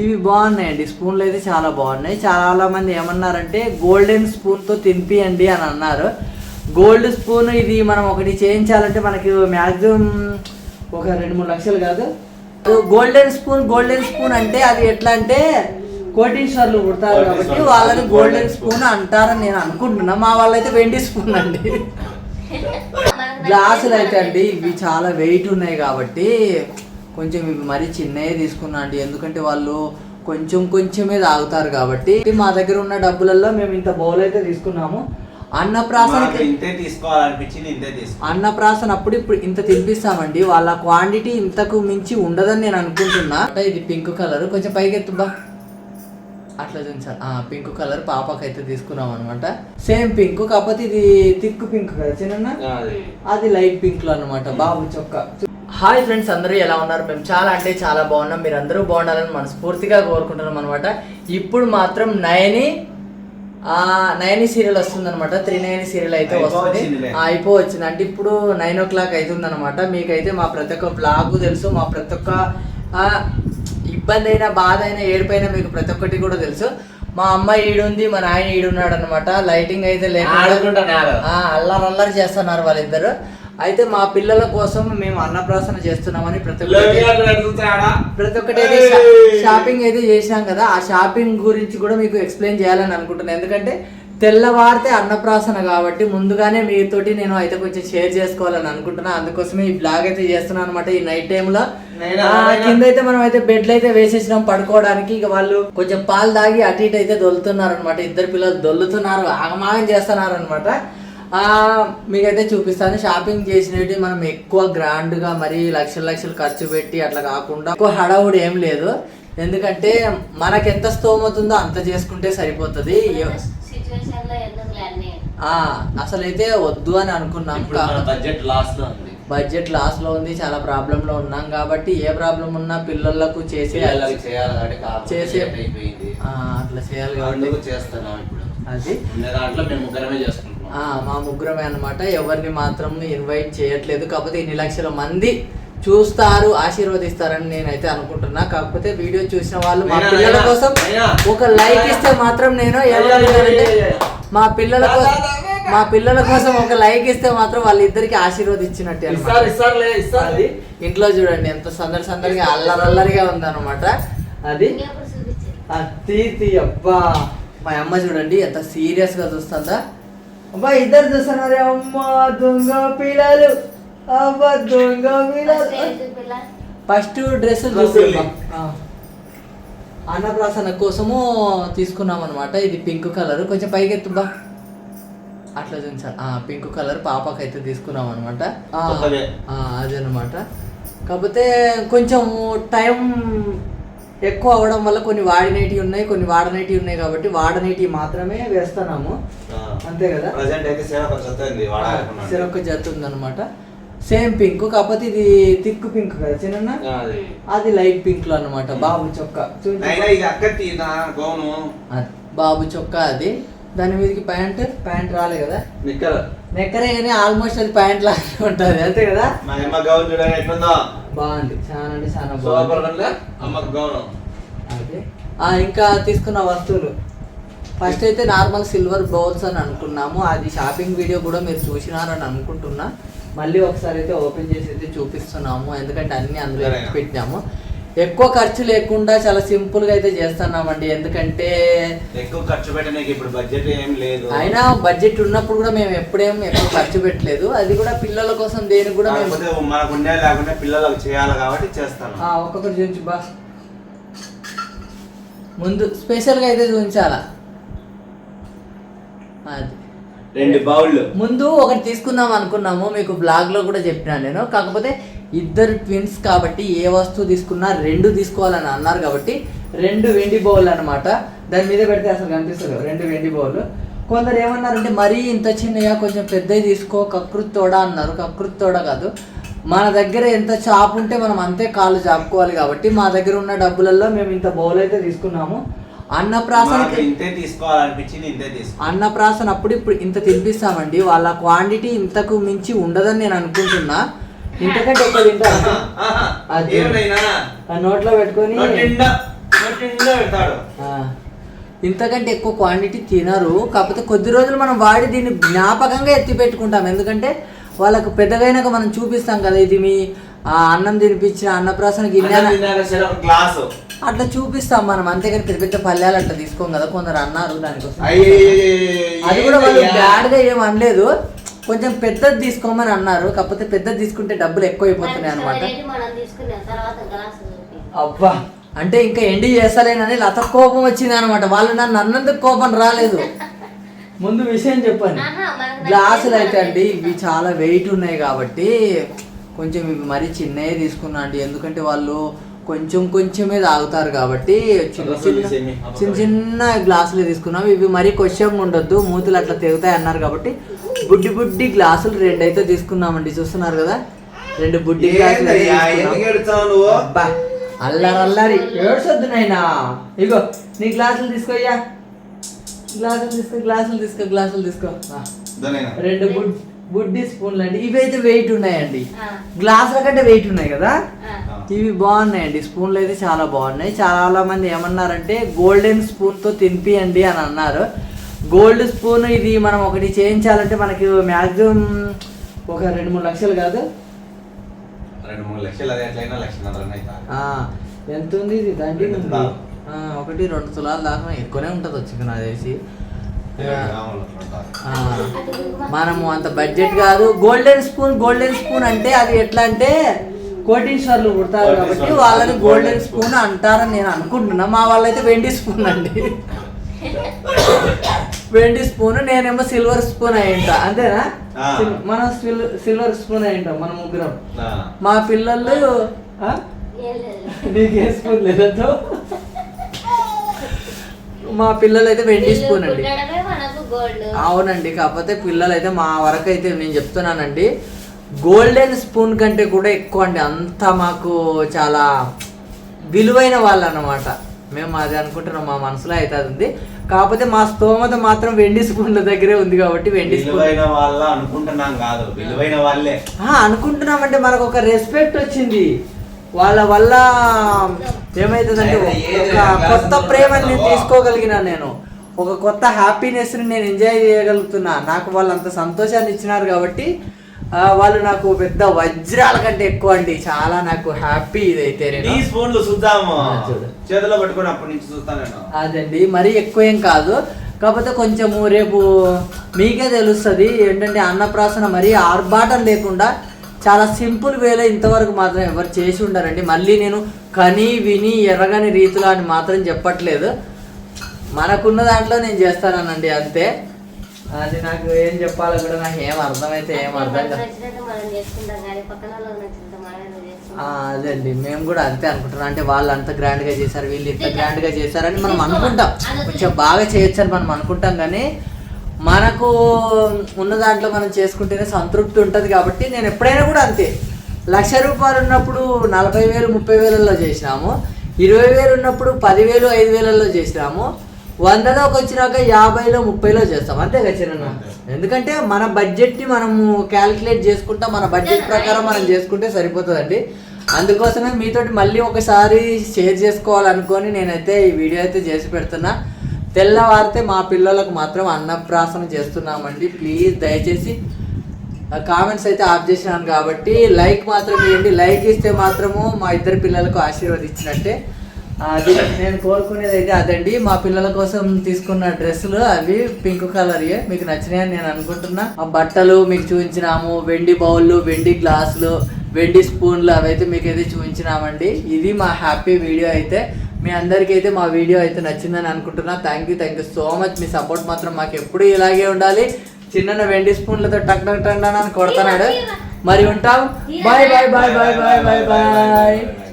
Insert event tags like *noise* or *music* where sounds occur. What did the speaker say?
ఇవి బాగున్నాయండి. స్పూన్లు అయితే చాలా బాగున్నాయి. చాలా మంది ఏమన్నారంటే గోల్డెన్ స్పూన్తో తినిపియండి అని అన్నారు. గోల్డ్ స్పూన్ ఇది మనం ఒకటి చేయించాలంటే మనకి మ్యాక్సిమం ఒక రెండు మూడు లక్షలు కాదు. గోల్డెన్ స్పూన్ గోల్డెన్ స్పూన్ అంటే అది ఎట్లా అంటే కోటీశ్వర్లు పుడతారు కాబట్టి వాళ్ళని గోల్డెన్ స్పూన్ అంటారని నేను అనుకుంటున్నా. మా వాళ్ళైతే వెండి స్పూన్ అండి. *laughs* గ్లాసులు అయితే అండి ఇవి చాలా వెయిట్ ఉన్నాయి కాబట్టి కొంచెం ఇవి మరీ చిన్నవి తీసుకున్నా అండి. ఎందుకంటే వాళ్ళు కొంచెం కొంచెమే తాగుతారు కాబట్టి. మా దగ్గర ఉన్న డబ్బులలో మేము ఇంత బౌల్ అయితే తీసుకున్నాము. మాకు అన్నప్రాసనకి ఇంతే తీసుకోవాలనిపించింది ఇంతే తీసుకో అన్నప్రాసన అప్పుడు ఇప్పుడు ఇంత తినిపిస్తామండి. వాళ్ళ క్వాంటిటీ ఇంతకు మించి ఉండదని నేను అనుకుంటున్నా. అంటే ఇది పింక్ కలర్. కొంచెం పైకి ఎత్తుబా అట్లా చూసాను ఆ పింక్ కలర్ పాపకైతే తీసుకున్నాం అనమాట సేమ్ పింక్ కాకపోతే ఇది థిక్ పింక్ కదా చిన్న అది. లైట్ పింక్లో అనమాట బాబు చొక్క. హాయ్ ఫ్రెండ్స్ అందరూ ఎలా ఉన్నారు? మేము చాలా అంటే చాలా బాగున్నాం. మీరు అందరూ బాగుండాలని మనస్ఫూర్తిగా కోరుకుంటున్నాం అనమాట ఇప్పుడు మాత్రం నయని ఆ నయని సీరియల్ వస్తుంది అనమాట త్రీ నయని సీరియల్ అయితే వస్తుంది. ఆ, అయిపోవచ్చింది అంటే ఇప్పుడు నైన్ ఓ క్లాక్ అవుతుంది అనమాట మీకైతే మా ప్రతి ఒక్క బ్లాగ్ తెలుసు. మా ప్రతి ఒక్క ఇబ్బంది అయినా బాధ అయినా ఏడిపోయినా మీకు ప్రతి ఒక్కటి కూడా తెలుసు. మా అమ్మాయి ఈడుంది మా నాయన ఈడున్నాడు అనమాట లైటింగ్ అయితే. ఆ, అల్లరి అల్లరి చేస్తున్నారు వాళ్ళిద్దరు. అయితే మా పిల్లల కోసం మేము అన్నప్రాసన చేస్తున్నామని ప్రతి ఒక్కటి ప్రతి ఒక్కటి అయితే షాపింగ్ అయితే చేసినాం కదా ఆ షాపింగ్ గురించి కూడా మీకు ఎక్స్ప్లెయిన్ చేయాలని అనుకుంటున్నాను ఎందుకంటే తెల్లవారితే అన్నప్రాసన కాబట్టి ముందుగానే మీతోటి నేను అయితే కొంచెం షేర్ చేసుకోవాలని అనుకుంటున్నా. అందుకోసమే ఈ బ్లాగ్ అయితే చేస్తున్నాను అనమాట ఈ నైట్ టైంలో? కింద అయితే మనం అయితే బెడ్లు అయితే వేసేసినాం పడుకోవడానికి. ఇక వాళ్ళు కొంచెం పాలు తాగి అటు ఇటు అయితే దొల్లుతున్నారు అనమాట ఇద్దరు పిల్లలు దొల్లుతున్నారు ఆగమాగం చేస్తున్నారు అనమాట మీకైతే చూపిస్తాను. షాపింగ్ చేసినవి మనం ఎక్కువ గ్రాండ్గా మరి లక్షల లక్షలు ఖర్చు పెట్టి అట్లా కాకుండా ఎక్కువ హడావుడి ఏం లేదు. ఎందుకంటే మనకి ఎంత స్తోమత ఉందో అంత చేసుకుంటే సరిపోతుంది. అసలైతే వద్దు అని అనుకున్నాం. బడ్జెట్ లాస్లో ఉంది. బడ్జెట్ లాస్లో ఉంది చాలా ప్రాబ్లం లో ఉన్నాం. కాబట్టి ఏ ప్రాబ్లం ఉన్నా పిల్లలకు చేసే చేసే- అట్లా చేయాలి కాబట్టి అందుకు చేస్తున్నాం ఇప్పుడు. అది. దాంట్లో మేము ముగ్గురమే చేసుకుంటున్నాం ఆ, మా ముగ్గురమే అన్నమాట. ఎవరిని మాత్రం ఇన్వైట్ చేయట్లేదు. కాకపోతే ఇన్ని లక్షల మంది చూస్తారు ఆశీర్వదిస్తారని నేనైతే అనుకుంటున్నా. కాకపోతే వీడియో చూసిన వాళ్ళు మా పిల్లల కోసం. ఒక లైక్ ఇస్తే మాత్రం నేను మా పిల్లల కోసం మా పిల్లల కోసం ఒక లైక్ ఇస్తే మాత్రం వాళ్ళిద్దరికి ఆశీర్వదించినట్టే ఇంట్లో చూడండి ఎంత సందడి సందడిగా అల్లరల్లరిగా ఉందన్నమాట. అది? ఇంకెప్పుడు చూపించారు. అత్తి తీ అబ్బా. మా అమ్మ చూడండి ఎంత సీరియస్గా చూస్తుందా? అబ్బా ఇద్దరు చూస్తున్నారు. అమ్మ దొంగ పిల్లలు. అబ్బా దొంగ పిల్లలు. పిల్ల ఫస్ట్ డ్రెస్ అన్నప్రాసన కోసము తీసుకున్నాం అనమాట ఇది పింక్ కలర్. కొంచెం పైకి ఎత్తుబా అట్లా చూసాను ఆ పింక్ కలర్ పాపకైతే తీసుకున్నాం అనమాట. అదనమాట కాకపోతే కొంచెం టైం ఎక్కువ అవ్వడం వల్ల కొన్ని వాడినేటివి ఉన్నాయి కొన్ని వాడనేటివి ఉన్నాయి కాబట్టి వాడనేటివి మాత్రమే వేస్తున్నాము. అంతే కదా? ప్రజెంట్ అయితే సిరొక్క జత ఉందన్నమాట. సేమ్ పింక్ కాకపోతే ఇది థిక్ పింక్ కదా చిన్న అది. లైట్ పింక్లో అనమాట బాబు చొక్కా. బాబు చొక్కా అది. దాని మీదకి ప్యాంట్ ప్యాంట్ రాలే కదా? నిక్కర్. నెక్కరే కానీ ఆల్మోస్ట్ అది ప్యాంట్ లాగా ఉంటుంది అంతే కదా? మా అమ్మ గౌన్ చూడండి ఎట్లుందో? బాగుంది. చాలా అంటే చాలా బాగుంది. అమ్మకు గౌను ఇంకా తీసుకున్న వస్తువులు. ఫస్ట్ అయితే నార్మల్ సిల్వర్ బౌల్స్ అని అనుకున్నాము. అది షాపింగ్ వీడియో కూడా మీరు చూసినారని అనుకుంటున్నా. మళ్ళీ ఒకసారి అయితే ఓపెన్ చేసి అయితే చూపిస్తున్నాము. ఎందుకంటే అన్ని అందులో పెట్టినాము. ఎక్కువ ఖర్చు లేకుండా చాలా సింపుల్గా అయితే చేస్తున్నామండి. ఎందుకంటే ఎక్కువ ఖర్చు పెట్టడానికి ఇప్పుడు బడ్జెట్ ఏం లేదు. అయినా బడ్జెట్ ఉన్నప్పుడు కూడా మేము ఎప్పుడేం ఎక్కువ ఖర్చు పెట్టలేదు. అది కూడా పిల్లల కోసం దేనికి కూడా మేము మనకు ఉండే లేకుండా పిల్లలకు చేయాలి కాబట్టి చేస్తాను. ఆ, ఒక్కొక్కటి చూపించు బా. ముందు స్పెషల్గా అయితే చూపించాలా? అది. రెండు బౌళ్ళు. ముందు ఒకటి తీసుకుందాం అనుకున్నాము. మీకు బ్లాగ్లో కూడా చెప్పినా నేను. కాకపోతే ఇద్దరు ట్విన్స్ కాబట్టి ఏ వస్తువు తీసుకున్నా రెండు తీసుకోవాలని అన్నారు కాబట్టి రెండు వెండి బౌల్ అన్నమాట. దాని మీద పెడితే అసలు కనిపిస్తుంది రెండు వెండి బౌల్. కొందరు ఏమన్నారంటే మరీ ఇంత చిన్నగా కొంచెం పెద్దవి తీసుకో. కకృతి తోడా అన్నారు. కకృతి తోడా కాదు. మన దగ్గర ఎంత చాప్ ఉంటే మనం అంతే కాళ్ళు చాపుకోవాలి కాబట్టి మా దగ్గర ఉన్న డబ్బులలో మేము ఇంత బౌల్ అయితే తీసుకున్నాము. మాకు అన్నప్రాసనకి ఇంతే తీసుకోవాలనిపించింది ఇంతే తీసుకో. అన్నప్రాసన అప్పుడు ఇప్పుడు ఇంత తినిపిస్తామండి. వాళ్ళ క్వాంటిటీ ఇంతకు మించి ఉండదని నేను అనుకుంటున్నా. ఇంతకంటే ఎక్కువ. ఏమైనా? ఆ నోట్లో పెట్టుకొని పెడతాడు. ఇంతకంటే ఎక్కువ క్వాంటిటీ తినరు. కాకపోతే కొద్ది రోజులు మనం వాడి దీన్ని జ్ఞాపకంగా ఎత్తి పెట్టుకుంటాం. ఎందుకంటే వాళ్ళకు పెద్దగైనాక మనం చూపిస్తాం కదా ఇది మీ ఆ, అన్నం తినిపించిన అన్నప్రాసన గ్లాసు. అట్లా చూపిస్తాం మనం. అంతేగాని పెద్ద పెద్ద పల్లెలు అట్లా తీసుకోం కదా కొందరు అన్నారు దానికోసం. అది కూడా వాళ్ళు బ్యాడ్గా ఏం అనలేదు కొంచెం పెద్దది తీసుకోమని అన్నారు కాకపోతే పెద్దది తీసుకుంటే డబ్బులు ఎక్కువ అయిపోతున్నాయి అనమాట. అబ్బా! అంటే ఇంకా ఎండి చేస్తలేనని లత కోపం వచ్చింది అనమాట వాళ్ళు నన్ను అన్నందుకు కోపం రాలేదు. ముందు విషయం చెప్పండి. గ్లాసులు అయితే అండి ఇవి చాలా వెయిట్ ఉన్నాయి కాబట్టి కొంచెం ఇవి మరీ చిన్నవి తీసుకున్నా అండి. ఎందుకంటే వాళ్ళు కొంచెం కొంచెమే తాగుతారు కాబట్టి చిన్న చిన్న చిన్న చిన్న గ్లాసులు తీసుకున్నాం. ఇవి మరీ కొంచెం ఉండొద్దు. మూతులు అట్లా తెగుతాయి అన్నారు కాబట్టి బుడ్డి బుడ్డి గ్లాసులు రెండు అయితే తీసుకున్నామండి చూస్తున్నారు కదా? రెండు బుడ్డి గ్లాసులు అల్లరి అల్లరి. ఏడ్చొద్దు నాయనా. ఇగో నీ గ్లాసులు తీసుకోయ్యా. గ్లాసులు తీసుకో గ్లాసులు తీసుకో గ్లాసులు తీసుకో? రెండు బుడ్ బుడ్డి స్పూన్లు అండి. ఇవి అయితే వెయిట్ ఉన్నాయండి గ్లాసుల కంటే వెయిట్ ఉన్నాయి కదా. ఇవి బాగున్నాయండి. స్పూన్లు అయితే చాలా బాగున్నాయి. చాలా మంది ఏమన్నారంటే గోల్డెన్ స్పూన్తో తినిపియండి అని అన్నారు. గోల్డ్ స్పూన్ ఇది మనం ఒకటి చేయించాలంటే మనకి మ్యాక్సిమం ఒక రెండు మూడు లక్షలు కాదు. రెండు మూడు లక్షలు అది ఎట్లయినా లక్షన్నర ఎంత ఉంది ఇది. ఆ, ఒకటి రెండు తులాల దాకా ఎక్కువనే ఉంటుంది వచ్చి నాకు తెలిసి. ఆ, మనము అంత బడ్జెట్ కాదు. గోల్డెన్ స్పూన్ గోల్డెన్ స్పూన్ అంటే అది ఎట్లా అంటే కోటీశ్వర్లు పుడతారు కాబట్టి. వాళ్ళని గోల్డెన్ స్పూన్ అంటారని నేను అనుకుంటున్నా. మా వాళ్ళైతే వెండి స్పూన్ అండి. *laughs* వెండి స్పూన్ నేనేమో సిల్వర్ స్పూన్ అయ్యింటా. అంతేనా? మనం సిల్- సిల్వర్ స్పూన్ అయ్యింటాం మన ముగ్గురం. మా పిల్లలు ఆ? ఏం లేదు నీకు స్పూన్ లేదంటో? మా పిల్లలు అయితే వెండి స్పూన్ అండి. పుట్టడమే మనకు గోల్డ్. అవునండి కాకపోతే పిల్లలు అయితే మా వరకు అయితే నేను చెప్తున్నానండి. గోల్డెన్ స్పూన్ కంటే కూడా ఎక్కువ అండి. అంత మాకు చాలా విలువైన వాళ్ళు అన్నమాట మేము అది అనుకుంటున్నాం మా మనసులో అయితే అది ఉంది. కాకపోతే మా స్తోమత మాత్రం వెండి స్పూన్ల దగ్గరే ఉంది కాబట్టి వెండి స్పూన్. విలువైన వాళ్ళ అనుకుంటున్నాం కాదు విలువైన వాళ్ళే. అనుకుంటున్నామంటే మనకు ఒక రెస్పెక్ట్ వచ్చింది. వాళ్ళ వల్ల ఏమైతుందంటే ఒక కొత్త ప్రేమని నేను? తీసుకోగలిగినా నేను. ఒక కొత్త హ్యాపీనెస్ని నేను ఎంజాయ్ చేయగలుగుతున్నా. నాకు వాళ్ళు అంత సంతోషాన్ని ఇచ్చినారు కాబట్టి వాళ్ళు నాకు పెద్ద వజ్రాల కంటే ఎక్కువ అండి. చాలా నాకు హ్యాపీ ఇదైతే చూద్దాము. చేతిలో పట్టుకొని అప్పటి నుంచి చూస్తాను నేను. అదండి. మరీ ఎక్కువ ఏం కాదు. కాకపోతే కొంచెము రేపు మీకే తెలుస్తుంది ఏంటంటే అన్నప్రాసన మరీ ఆర్భాటం లేకుండా చాలా సింపుల్ వేలో ఇంతవరకు మాత్రం ఎవరు చేసి ఉండారండి. మళ్ళీ నేను కని విని ఎర్రగని రీతిలో అని మాత్రం చెప్పట్లేదు. మనకున్న దాంట్లో నేను చేస్తానండి అంతే. అది నాకు ఏం చెప్పాలో కూడా నాకు ఏం అర్థమైతే ఏం అర్థం అదండి. మేము కూడా అంతే అనుకుంటున్నాం. అంటే వాళ్ళు అంత గ్రాండ్గా చేశారు వీళ్ళు ఇంత గ్రాండ్గా చేశారని మనం అనుకుంటాం. కొంచెం బాగా చేయొచ్చు అని మనం అనుకుంటాం కానీ మనకు ఉన్న దాంట్లో మనం చేసుకుంటేనే సంతృప్తి ఉంటుంది కాబట్టి నేను ఎప్పుడైనా కూడా అంతే. లక్ష రూపాయలు ఉన్నప్పుడు నలభై వేలు ముప్పై వేలలో చేసినాము. ఇరవై వేలు ఉన్నప్పుడు పదివేలు ఐదు వేలలో చేసినాము. వందలోకి వచ్చినాక యాభైలో ముప్పైలో చేస్తాం. అంతే కదా చిన్న ఎందుకంటే మన బడ్జెట్ని మనము క్యాలిక్యులేట్ చేసుకుంటాం మన బడ్జెట్ ప్రకారం మనం చేసుకుంటే సరిపోతుందండి. అందుకోసమే మీతోటి మళ్ళీ ఒకసారి షేర్ చేసుకోవాలనుకొని నేనైతే ఈ వీడియో అయితే చేసి పెడుతున్నా. తెల్లవారితే మా పిల్లలకు మాత్రం అన్నప్రాసన చేస్తున్నామండి. ప్లీజ్ దయచేసి కామెంట్స్ అయితే ఆఫ్ చేసినాను కాబట్టి లైక్ మాత్రం ఇవ్వండి లైక్ ఇస్తే మాత్రము మా ఇద్దరు పిల్లలకు ఆశీర్వదించినట్టే. అది నేను కోరుకునేది అయితే అదండి. మా పిల్లల కోసం తీసుకున్న డ్రెస్సులు అవి పింక్ కలర్ మీకు నచ్చినాయని నేను అనుకుంటున్నా. ఆ బట్టలు మీకు చూపించినాము. వెండి బౌళ్ళు వెండి గ్లాసులు వెండి స్పూన్లు అవైతే మీకు అయితే చూపించినామండి. ఇది మా హ్యాపీ వీడియో అయితే. మీ అందరికీ అయితే మా వీడియో అయితే నచ్చిందని అనుకుంటున్నా. Thank you thank you so much me support మాత్రం మాకు ఎప్పుడు ఇలాగే ఉండాలి. చిన్న వెండి స్పూన్లతో టక్ టక్ టక్ అని కొడతాడు మరి ఉంటాం. Bye bye bye bye bye bye bye